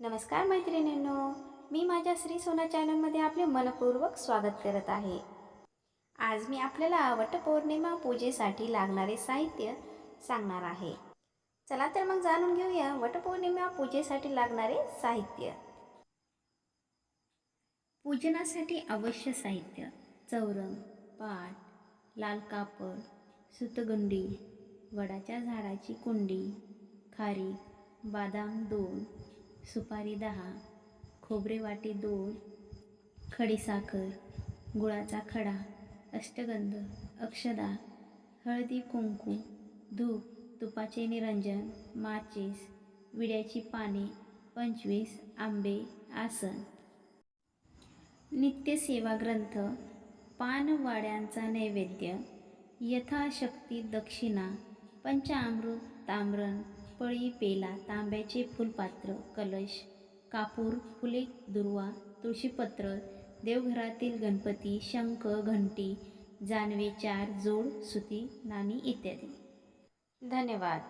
नमस्कार मैत्रिणींनो मी माझ्या श्री सोना चॅनलमध्ये आपले मनपूर्वक स्वागत करत आहे. आज मी आपल्याला वटपौर्णिमा पूजेसाठी लागणारे साहित्य सांगणार आहे. चला तर मग जाणून घेऊया वटपौर्णिमा पूजेसाठी लागणारे साहित्य. पूजनासाठी अवश्य साहित्य. चौरंग पाट लाल कापड सुतगुंडी वडाच्या झाडाची कुंडी खारी बादाम दोन सुपारी दहा खोबरे वाटी दोन खडीसाखर गुळाचा खडा अष्टगंध अक्षदा हळदी कुंकू धूप तुपाचे निरंजन माचीस विड्याची पाने पंचवीस आंबे आसन. नित्यसेवा ग्रंथ पानवाड्यांचा नैवेद्य यथाशक्ती दक्षिणा पंचामृत ताम्रण पळी पेला तांब्याचे फुलपात्र कलश कापूर फुले दुर्वा तुळशीपत्र देवघरातील गणपती शंख घंटी जानवे चार जोड सुती नाणी इत्यादी. धन्यवाद.